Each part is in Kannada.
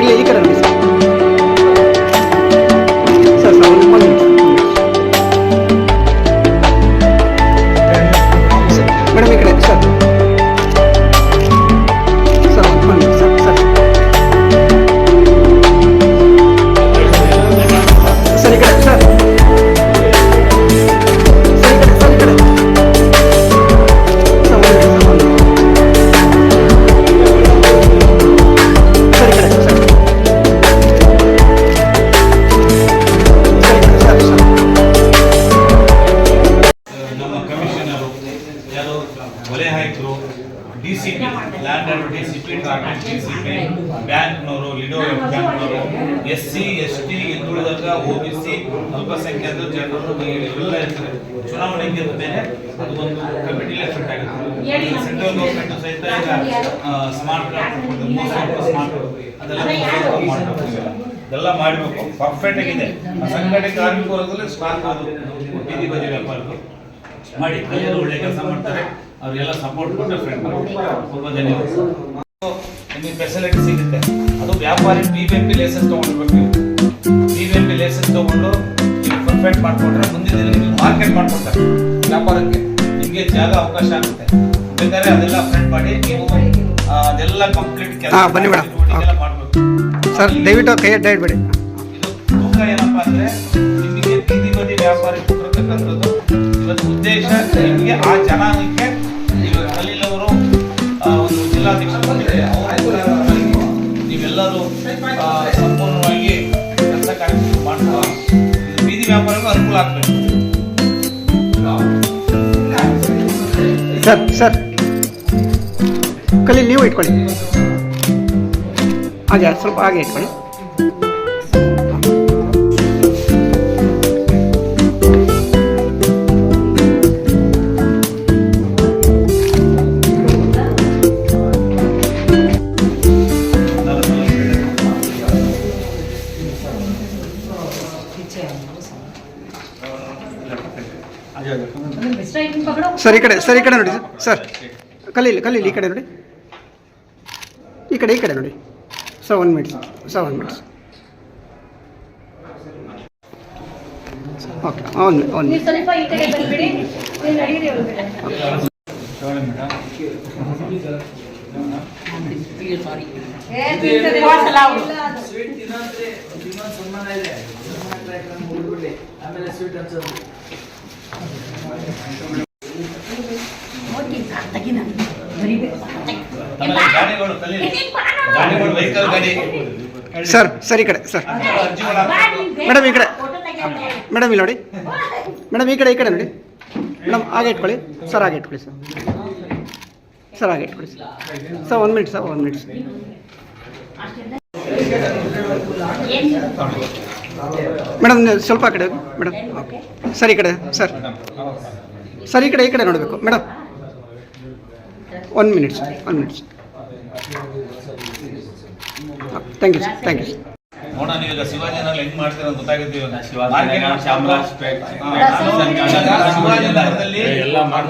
मेरे यही करना ಸಿ ಪಿ ಬ್ಯಾಂಕ್ನವರು ಲಿಡೋ ಬ್ಯಾಂಕ್ನವರು ಎಸ್ ಸಿ ಎಸ್ ಟಿ ಹಿಂದುಳಿದಾಗ ಒ ಬಿ ಸಿ ಅಲ್ಪಸಂಖ್ಯಾತ ಜನರು ಇವೆಲ್ಲ ಇರ್ತಾರೆ. ಚುನಾವಣೆ ಗೆದ್ದ ಮೇಲೆ ಅದು ಒಂದು ಕಮಿಟಿ ಎಫೆಕ್ಟ್ ಆಗುತ್ತೆ. ಸೆಂಟ್ರಲ್ ಗೌರ್ಮೆಂಟ್ ಸಹಿತ ಈಗ ಸ್ಮಾರ್ಟ್ ಕಾರ್ಡ್ ಮೋಸ್ಟ್ ಸ್ಮಾರ್ಟ್ ಅದೆಲ್ಲ ಇದೆಲ್ಲ ಮಾಡಬೇಕು. ಪರ್ಫೆಕ್ಟ್ ಆಗಿದೆ. ಅಸಂಘಟಿತ ಕಾರ್ಮಿಕ ವರ್ಗದಲ್ಲಿ ಸ್ಟಾರ್ಟ್ ಬೀದಿ ಬದಿ ವ್ಯಾಪಾರಗಳು ಮಾಡಿ ಕೈಯಲ್ಲಿ ಒಳ್ಳೆ ಕೆಲಸ ಮಾಡ್ತಾರೆ. ಅವರಿಗೆಲ್ಲ ಸಪೋರ್ಟ್ ಕೊಟ್ಟರೆ ಫ್ರೆಂಡ್ ತುಂಬ ಧನ್ಯವಾದ. ನಿಮಗೆ ಫೆಸಿಲಿಟಿ ಸಿಗುತ್ತೆ. ಅದು ವ್ಯಾಪಾರಿ B B M P license ತೊಗೊಂಡಿರ್ಬೇಕು B B M P license ತೊಗೊಂಡು ನೀವು ಪರ್ಫೆಕ್ಟ್ ಮಾಡಿಕೊಂಡ್ರೆ ಮುಂದಿನ ದಿನ ನೀವು ಮಾರ್ಕೆಟ್ ಮಾಡ್ಕೊಡ್ತಾರೆ ವ್ಯಾಪಾರಕ್ಕೆ ನಿಮಗೆ ಜಾಗ ಅವಕಾಶ ಆಗುತ್ತೆ. ಬೇಕಾದ್ರೆ ಅದೆಲ್ಲ ಫ್ರೆಂಡ್ ಮಾಡಿ ನೀವು ಅದೆಲ್ಲ ಕಂಪ್ಲೀಟ್ ಕೆಲಸ ಬನ್ನಿ. ಮಾಡಬೇಕು ಸರ್ ದಯವಿಟ್ಟು ಕೈ ಅಡ್ಡ ಇಡಬೇಡಿ ಇದು ತುಂಬ ಏನಪ್ಪ ಅಂದ್ರೆ ನಿಮಗೆ ಬೀದಿ ಬದಿ ವ್ಯಾಪಾರಿ ಕೊಟ್ಟಿರ್ತಕ್ಕಂಥದ್ದು ಇವತ್ತು ಉದ್ದೇಶ ನಿಮಗೆ ಆ ಜನಾಂಗಕ್ಕೆ ಇವಾಗ ಅಲ್ಲಿಲ್ಲವರು ಒಂದು ಜಿಲ್ಲಾಧ್ಯಕ್ಷರು ಸರ್ ಸರ್. ಕಲಿ ನೀವು ಇಟ್ಕೊಳ್ಳಿ. ಹಾಗೆ ಸ್ವಲ್ಪ ಹಾಗೆ ಇಟ್ಕೊಳ್ಳಿ. ಸರ್ ಈ ಕಡೆ ಸರ್ ಈ ಕಡೆ ನೋಡಿ ಸರ್ ಸರ್. ಕಲೀಲಿ ಕಲೀಲಿ ಈ ಕಡೆ ನೋಡಿ. ಈ ಕಡೆ ಈ ಕಡೆ ನೋಡಿ. Sir one minutes sir. One minutes okay one one ನೀವು ಸ್ವಲ್ಪ ಈ ಸರ್ ಸರ್ ಈ ಕಡೆ ಸರ್. ಮೇಡಮ್ ಈ ಕಡೆ. ಮೇಡಮ್ ಇಲ್ಲಿ ನೋಡಿ. ಮೇಡಮ್ ಈ ಕಡೆ ಈ ಕಡೆ ನೋಡಿ. ಮೇಡಮ್ ಹಾಗೆ ಇಟ್ಕೊಳ್ಳಿ. ಸರ್ ಹಾಗೆ ಇಟ್ಕೊಳ್ಳಿ ಸರ್. ಸರ್ ಹಾಗೆ ಇಟ್ಕೊಳ್ಳಿ sir. Sir one minute sir one minute madam ನೀವು ಸ್ವಲ್ಪ ಆ ಕಡೆ ಮೇಡಮ್ ಓಕೆ. ಸರ್ ಈ ಕಡೆ ಸರ್. ಸರ್ ಈ ಕಡೆ ಈ ಕಡೆ ನೋಡಬೇಕು. Madam. One minute sir. One minute thank you sir thank you sir ನೋಡೋಣ ನೀವು ಈಗ ಶಿವಾಜಿನಗರ ಹೆಂಗ್ ಮಾಡ್ತೀರ ಅಂತ ಗೊತ್ತಾಗುತ್ತೆ ಇವಾಗ.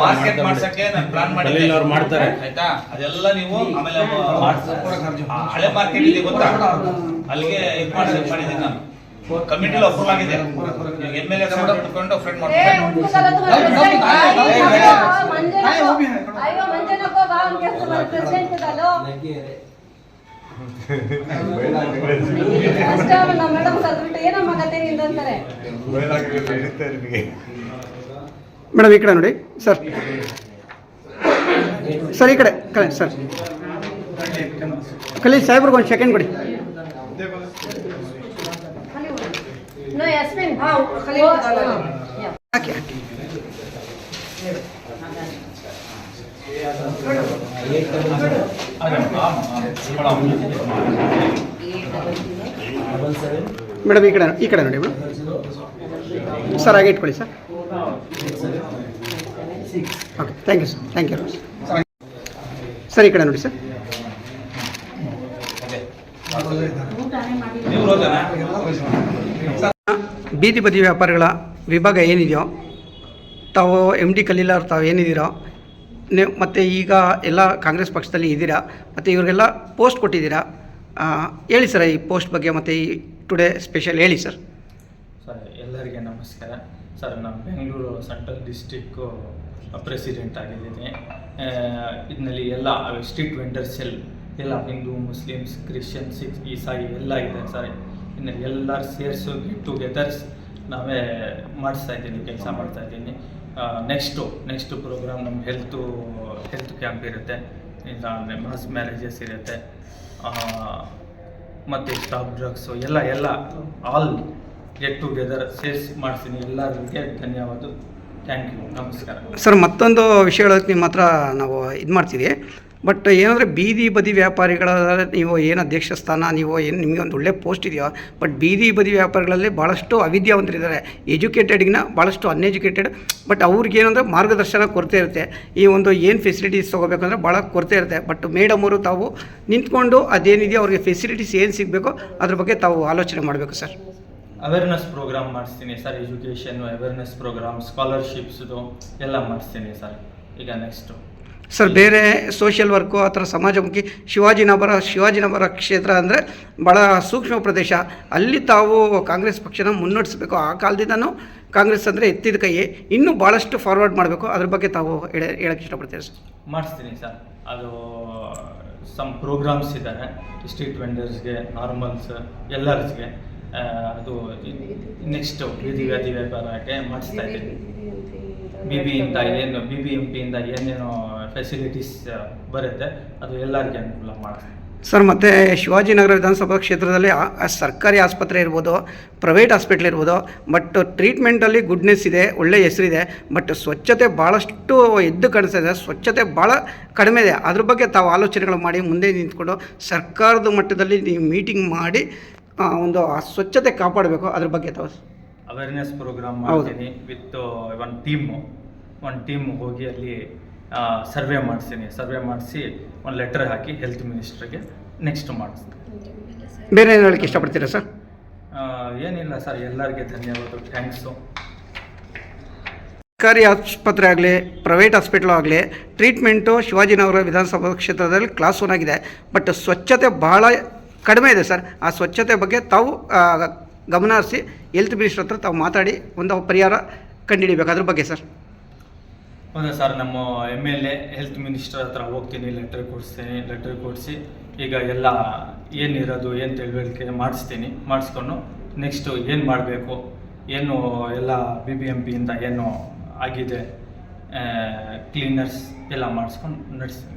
ಮಾರ್ಕೆಟ್. ಮಾಡ್ಸಕ್ಕೆ ನಾನು ಪ್ಲಾನ್ ಖಲೀಲ್ ಮಾಡಿದ್ದೆ. ಅವ್ರು ಮಾಡ್ತಾರೆ. ಆಯ್ತಾ? ಅದೆಲ್ಲ ನೀವು ಆಮೇಲೆ ಹಳೆ ಮಾರ್ಕೆಟ್ ಇದೆ ಗೊತ್ತಾ? ಅಲ್ಲಿಗೆ ಇದು ಮಾಡಿ ಮಾಡಿದ್ದೀನಿ ನಾನು. ಕಮಿಟಿಲಿ ಅಪ್ರೂವ್ ಆಗಿದೆ. ಎಂ ಎಲ್ ಎ ಇಟ್ಕೊಂಡು ಫ್ರೆಂಡ್ ಮಾಡ್ತಾರೆ ಮೇಡಮ್ ಈ ಕಡೆ ನೋಡಿ ಸರ್. ಸರ್ ಈ ಕಡೆ ಕಲೆ ಸರ್. ಕಲಿ ಸಾಹೇಬ್ರಿಗೆ ಒಂದು ಸೆಕೆಂಡ್ ಕೊಡಿ. ಹಾಕಿ ಹಾಕಿ. ಮೇಡಮ್ ಈ ಕಡೆ ಈ ಕಡೆ ನೋಡಿ ಮೇಡಮ್. ಸರ್ ಹಾಗೆ ಇಟ್ಕೊಳ್ಳಿ sir. Okay thank you sir thank you sir ಈ ಕಡೆ ನೋಡಿ ಸರ್. ಬೀದಿ ಬದಿ ವ್ಯಾಪಾರಿಗಳ ವಿಭಾಗ ಏನಿದೆಯೋ ತಾವು ಎಂ ಡಿ ಕಲೀಲಾರ್ ತಾವು ಏನಿದ್ದೀರೋ ನೀವು ಮತ್ತು ಈಗ ಎಲ್ಲ ಕಾಂಗ್ರೆಸ್ ಪಕ್ಷದಲ್ಲಿ ಇದ್ದೀರಾ, ಮತ್ತು ಇವರಿಗೆಲ್ಲ ಪೋಸ್ಟ್ ಕೊಟ್ಟಿದ್ದೀರಾ? ಹೇಳಿ ಸರ್ ಈ ಪೋಸ್ಟ್ ಬಗ್ಗೆ ಮತ್ತು ಈ ಟುಡೇ ಸ್ಪೆಷಲ್ ಹೇಳಿ ಸರ್. ಸರ್, ಎಲ್ಲರಿಗೆ ನಮಸ್ಕಾರ. ಸರ್, ನಾನು ಬೆಂಗಳೂರು ಸೆಂಟ್ರಲ್ ಡಿಸ್ಟಿಕ್ಕು ಪ್ರೆಸಿಡೆಂಟ್ ಆಗಿದ್ದೀನಿ. ಇದರಲ್ಲಿ ಎಲ್ಲ ಸ್ಟ್ರೀಟ್ ವೆಂಡರ್ ಸೆಲ್ ಎಲ್ಲ ಹಿಂದೂ, ಮುಸ್ಲಿಮ್ಸ್ ಕ್ರಿಶ್ಚಿಯನ್ ಈಸಾಯಿ ಎಲ್ಲ ಇದೆ ಸರ್. ಇನ್ನು ಎಲ್ಲರೂ ಸೇರಿಸು ಗೆಟ್ ಟುಗೆದರ್ಸ್ ನಾವೇ ಮಾಡಿಸ್ತಾ ಇದ್ದೀನಿ, ಕೆಲಸ ಮಾಡ್ತಾ ಇದ್ದೀನಿ. ನೆಕ್ಸ್ಟು ನೆಕ್ಸ್ಟ್ ಪ್ರೋಗ್ರಾಮ್ ನಮ್ಮ ಹೆಲ್ತು ಹೆಲ್ತ್ ಕ್ಯಾಂಪ್ ಇರುತ್ತೆ. ಇಲ್ಲ ಮಾಸ್ ಮ್ಯಾರೇಜಸ್ ಇರುತ್ತೆ. ಮತ್ತು ಸ್ಟಾಪ್ ಡ್ರಗ್ಸು ಎಲ್ಲ ಎಲ್ಲ ಆಲ್ ಗೆಟ್ ಟುಗೆದರ್ ಸೇರಿಸಿ ಮಾಡ್ತೀನಿ. ಎಲ್ಲರಿಗೆ ಧನ್ಯವಾದ. ಥ್ಯಾಂಕ್ ಯು ನಮಸ್ಕಾರ. ಸರ್, ಮತ್ತೊಂದು ವಿಷಯ ನಿಮ್ಮ ಹತ್ರ ನಾವು ಇದು ಮಾಡ್ತೀವಿ ಬಟ್ ಏನಂದರೆ ಬೀದಿ ಬದಿ ವ್ಯಾಪಾರಿಗಳ ನೀವು ಏನು ಅಧ್ಯಕ್ಷ ಸ್ಥಾನ, ನೀವು ಏನು ನಿಮಗೆ ಒಂದು ಒಳ್ಳೆ ಪೋಸ್ಟ್ ಇದೆಯೋ? ಬಟ್ ಬೀದಿ ಬದಿ ವ್ಯಾಪಾರಿಗಳಲ್ಲಿ ಭಾಳಷ್ಟು ಅವಿದ್ಯಾವಂತರಿದ್ದಾರೆ. ಎಜುಕೇಟೆಡ್ಗಿನ ಭಾಳಷ್ಟು ಅನ್ಎಜುಕೇಟೆಡ್ ಬಟ್ ಅವ್ರಿಗೆ ಏನಂದ್ರೆ ಮಾರ್ಗದರ್ಶನ ಕೊರತೆ ಇರುತ್ತೆ. ಈ ಒಂದು ಏನು ಫೆಸಿಲಿಟೀಸ್ ತೊಗೋಬೇಕಂದ್ರೆ ಭಾಳ ಕೊರತೆ ಇರುತ್ತೆ. ಬಟ್ ಮೇಡಮ್ ಅವರು ತಾವು ನಿಂತ್ಕೊಂಡು ಅದೇನಿದೆಯೋ ಅವ್ರಿಗೆ ಫೆಸಿಲಿಟೀಸ್ ಏನು ಸಿಗಬೇಕೋ ಅದ್ರ ಬಗ್ಗೆ ತಾವು ಆಲೋಚನೆ ಮಾಡಬೇಕು ಸರ್. ಅವೇರ್ನೆಸ್ ಪ್ರೋಗ್ರಾಮ್ ಮಾಡಿಸ್ತೀನಿ ಸರ್ ಎಜುಕೇಷನ್ ಅವೇರ್ನೆಸ್ ಪ್ರೋಗ್ರಾಮ್ ಸ್ಕಾಲರ್ಶಿಪ್ಸ್ದು ಎಲ್ಲ ಮಾಡಿಸ್ತೀನಿ ಸರ್. ಈಗ ನೆಕ್ಸ್ಟು ಸರ್, ಬೇರೆ ಸೋಷಿಯಲ್ ವರ್ಕು ಆ ಥರ ಸಮಾಜಮುಖಿ ಶಿವಾಜಿನಗರ ಶಿವಾಜಿನಗರ ಕ್ಷೇತ್ರ ಅಂದರೆ ಭಾಳ ಸೂಕ್ಷ್ಮ ಪ್ರದೇಶ. ಅಲ್ಲಿ ತಾವು ಕಾಂಗ್ರೆಸ್ ಪಕ್ಷನ ಮುನ್ನಡೆಸಬೇಕು. ಆ ಕಾಲದಿಂದನೂ ಕಾಂಗ್ರೆಸ್ ಅಂದರೆ ಎತ್ತಿದ ಕೈ ಇನ್ನೂ ಭಾಳಷ್ಟು ಫಾರ್ವರ್ಡ್ ಮಾಡಬೇಕು. ಅದ್ರ ಬಗ್ಗೆ ತಾವು ಹೇಳ ಹೇಳಕ್ಕೆ ಇಷ್ಟಪಡ್ತೀರಿ ಸರ್? ಮಾಡಿಸ್ತೀನಿ ಸರ್. ಅದು ಸಮ್ ಪ್ರೋಗ್ರಾಮ್ಸ್ ಇದ್ದಾರೆ ಸ್ಟ್ರೀಟ್ ವೆಂಡರ್ಸ್ಗೆ ನಾರ್ಮಲ್ಸ್ ಎಲ್ಲರ್ಸ್ಗೆ. ಅದು ನೆಕ್ಸ್ಟ್ ಬೀದಿ ದಿವ್ಯ ವ್ಯಾಪಾರಕ್ಕೆ ಮಾಡಿಸ್ತಾ ಇದ್ದೀನಿ. ಬಿ ಬಿ ಇಂದ ಏನು ಬಿ ಬಿ ಎಂ ಪಿಯಿಂದ ಏನೇನು ಫೆಸಿಲಿಟೀಸ್ ಬರುತ್ತೆ, ಅದು ಎಲ್ಲರಿಗೆ ಅನುಕೂಲ ಮಾಡ್ತೀನಿ. ಸರ್, ಮತ್ತು ಶಿವಾಜಿನಗರ ವಿಧಾನಸಭಾ ಕ್ಷೇತ್ರದಲ್ಲಿ ಸರ್ಕಾರಿ ಆಸ್ಪತ್ರೆ ಇರ್ಬೋದು ಪ್ರೈವೇಟ್ ಹಾಸ್ಪಿಟ್ಲ್ ಇರ್ಬೋದು ಬಟ್ ಟ್ರೀಟ್ಮೆಂಟಲ್ಲಿ ಗುಡ್ನೆಸ್ ಇದೆ, ಒಳ್ಳೆ ಹೆಸರಿದೆ ಬಟ್ ಸ್ವಚ್ಛತೆ ಭಾಳಷ್ಟು ಎದ್ದು ಕಾಣಿಸ್ತಾ ಇದೆ. ಸ್ವಚ್ಛತೆ ಭಾಳ ಕಡಿಮೆ ಇದೆ. ಅದ್ರ ಬಗ್ಗೆ ತಾವು ಆಲೋಚನೆಗಳು ಮಾಡಿ ಮುಂದೆ ನಿಂತ್ಕೊಂಡು ಸರ್ಕಾರದ ಮಟ್ಟದಲ್ಲಿ ನೀವು ಮೀಟಿಂಗ್ ಮಾಡಿ ಒಂದು ಆ ಸ್ವಚ್ಛತೆ ಕಾಪಾಡಬೇಕು ಅದ್ರ ಬಗ್ಗೆ ತಾವು. Awareness program. ಮಾಡ್ತೀನಿ ವಿತ್ ಒನ್ ಟೀಮ್ ಒಂದು ಟೀಮ್ ಹೋಗಿ ಅಲ್ಲಿ ಸರ್ವೆ ಮಾಡಿಸ್ತೀನಿ ಸರ್ವೆ ಮಾಡಿಸಿ ಒಂದು ಲೆಟರ್ ಹಾಕಿ ಹೆಲ್ತ್ ಮಿನಿಸ್ಟ್ರಿಗೆ ನೆಕ್ಸ್ಟ್ ಮಾಡಿಸ್ತೀನಿ. ಬೇರೆ ಏನು ಹೇಳಕ್ಕೆ ಇಷ್ಟಪಡ್ತೀರಾ ಸರ್? ಏನಿಲ್ಲ ಸರ್. ಎಲ್ಲರಿಗೆ ಧನ್ಯವಾದ ಥ್ಯಾಂಕ್ಸು ಸರ್ಕಾರಿ ಆಸ್ಪತ್ರೆ ಆಗಲಿ ಪ್ರೈವೇಟ್ ಹಾಸ್ಪಿಟ್ಲು ಆಗಲಿ ಟ್ರೀಟ್ಮೆಂಟು ಶಿವಾಜಿನಗರ ವಿಧಾನಸಭಾ ಕ್ಷೇತ್ರದಲ್ಲಿ ಕ್ಲಾಸ್ ಒನ್ ಆಗಿದೆ. ಬಟ್ ಸ್ವಚ್ಛತೆ ಭಾಳ ಕಡಿಮೆ ಇದೆ ಸರ್. ಆ ಸ್ವಚ್ಛತೆ ಬಗ್ಗೆ ತಾವು ಗಮನ ಹರಿಸಿ ಹೆಲ್ತ್ ಮಿನಿಸ್ಟರ್ ಹತ್ರ ತಾವು ಮಾತಾಡಿ, ಒಂದು ಪರಿಹಾರ ಕಂಡುಹಿಡಿಬೇಕು ಅದ್ರ ಬಗ್ಗೆ ಸರ್. ಹೌದಾ ಸರ್, ನಮ್ಮ M L A health minister ಹತ್ರ ಹೋಗ್ತೀನಿ ಲೆಟರ್ ಕೊಡಿಸ್ತೀನಿ ಲೆಟರ್ ಕೊಡಿಸಿ, ಈಗ ಎಲ್ಲ ಏನಿರೋದು, ಏನು ತಿಳುವಳಿಕೆ ಮಾಡಿಸ್ತೀನಿ, ಮಾಡಿಸ್ಕೊಂಡು ನೆಕ್ಸ್ಟು ಏನು ಮಾಡಬೇಕು, ಏನು ಎಲ್ಲ ಬಿ ಬಿ ಎಂ ಪಿಯಿಂದ ಏನು ಆಗಿದೆ ಕ್ಲೀನರ್ಸ್ ಎಲ್ಲ ಮಾಡಿಸ್ಕೊಂಡು ನಡೆಸ್ತೀನಿ